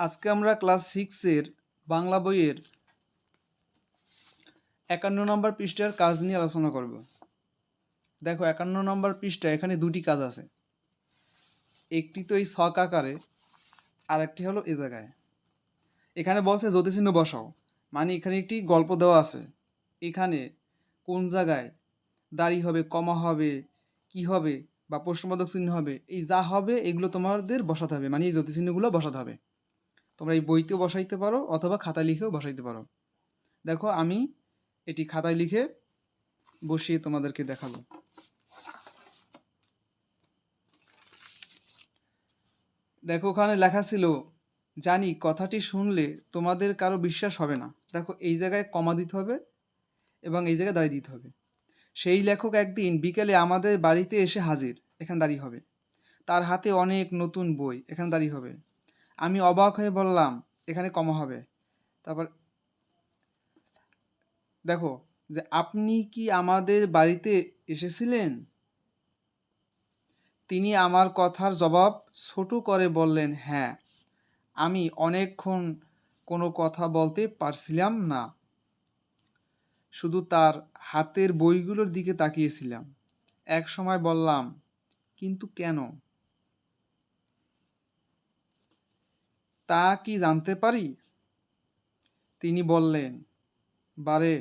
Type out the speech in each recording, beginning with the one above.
আজকে আমরা ক্লাস সিক্সের বাংলা বইয়ের একান্ন নম্বর পৃষ্ঠার কাজ নিয়ে আলোচনা করব। দেখো, একান্ন নম্বর পৃষ্ঠা, এখানে দুটি কাজ আছে। একটি তো এই ছক আকারে আর একটি হলো এ জায়গায়। এখানে বলছে জ্যোতিচিহ্ন বসাও মানে এখানে একটি গল্প দেওয়া আছে। এখানে কোন জায়গায় দাড়ি হবে, কমা হবে, কি হবে বা প্রশ্নবোধক চিহ্ন হবে, এই যা হবে এগুলো তোমাদের বসাতে হবে মানে এই জ্যোতিচিহ্নগুলো বসাতে হবে। তোমরা এই বইতেও বসাইতে পারো অথবা খাতায় লিখেও বসাইতে পারো। দেখো, আমি এটি খাতায় লিখে বসিয়ে তোমাদেরকে দেখাবো। দেখো, ওখানে লেখা ছিল, জানি কথাটি শুনলে তোমাদের কারও বিশ্বাস হবে না। দেখো, এই জায়গায় কমা দিতে হবে এবং এই জায়গায় দাঁড়িয়ে দিতে হবে। সেই লেখক একদিন বিকেলে আমাদের বাড়িতে এসে হাজির। এখানে দাঁড়িয়ে হবে। তার হাতে অনেক নতুন বই। এখানে দাঁড়িয়ে হবে। আমি অবাক হয়ে বললাম, এখানে কমা হবে। তারপর, দেখো, যে আপনি কি আমাদের বাড়িতে এসেছিলেন? তিনি আমার কথার জবাব ছোট করে বললেন হ্যাঁ আমি অনেকক্ষণ কোনো কথা বলতে পারছিলাম না। শুধু তার হাতের বইগুলোর দিকে তাকিয়েছিলাম। এক সময় বললাম, কিন্তু কেন? তা কি জানতে পারি? তিনি বললেন, বারে,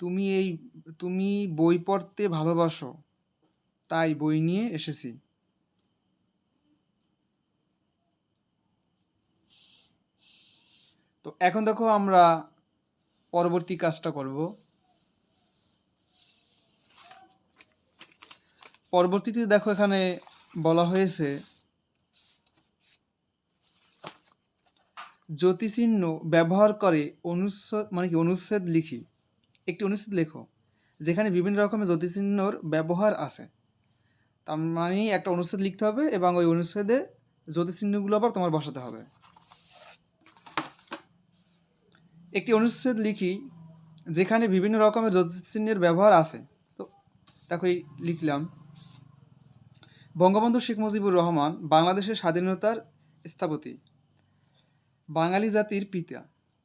তুমি এই, তুমি বই পড়তে ভালোবাসো, তাই বই নিয়ে এসেছি। তো এখন দেখো আমরা পরবর্তী কাজটা করব। পরবর্তীতে দেখো এখানে বলা হয়েছে জ্যোতিচিহ্ন ব্যবহার করে অনুচ্ছেদ মানে কি, অনুচ্ছেদ লিখি। একটি অনুচ্ছেদ লেখো, যেখানে বিভিন্ন রকমের জ্যোতিচিহ্নর ব্যবহার আছে। তার মানে একটা অনুচ্ছেদ লিখতে হবে এবং ওই অনুচ্ছেদে জ্যোতিচিহ্নগুলো আবার তোমার বসাতে হবে। একটি অনুচ্ছেদ লিখি, যেখানে বিভিন্ন রকমের জ্যোতিচিহ্নের ব্যবহার আছে। তো, দেখো লিখলাম। বঙ্গবন্ধু শেখ মুজিবুর রহমান, বাংলাদেশের স্বাধীনতার স্থপতি। বাঙালি জাতির পিতা।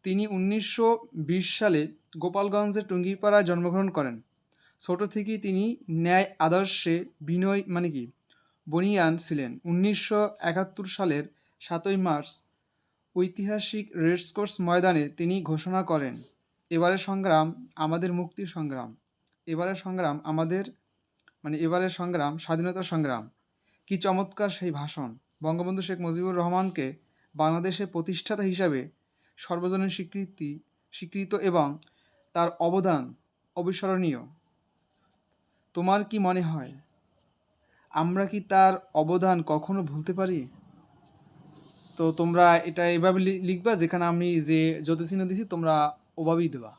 তিনি উনিশশো বিশ সালে গোপালগঞ্জের টুঙ্গিপাড়ায় জন্মগ্রহণ করেন। ছোট থেকেই তিনি ন্যায় আদর্শে বিনয় মানে কি? বনিয়ান ছিলেন। উনিশশো একাত্তর সালের সাতই মার্চ ঐতিহাসিক রেসকোর্স ময়দানে তিনি ঘোষণা করেন, এবারের সংগ্রাম আমাদের মুক্তির সংগ্রাম। এবারের সংগ্রাম আমাদের মানে এবারের সংগ্রাম স্বাধীনতার সংগ্রাম। কি চমৎকার সেই ভাষণ। বঙ্গবন্ধু শেখ মুজিবুর রহমানকে বাংলাদেশের প্রতিষ্ঠাতা হিসাবে সর্বজনীন স্বীকৃতি, স্বীকৃত এবং তার অবদান অবিস্মরণীয়। তোমার কি মনে হয়, আমরা কি তার অবদান কখনো ভুলতে পারি? তো তোমরা এটা এভাবে লিখবা যেখানে আমি যে জ্যোতিচিহ্ন দিছি তোমরা ওভাবেই দেবা।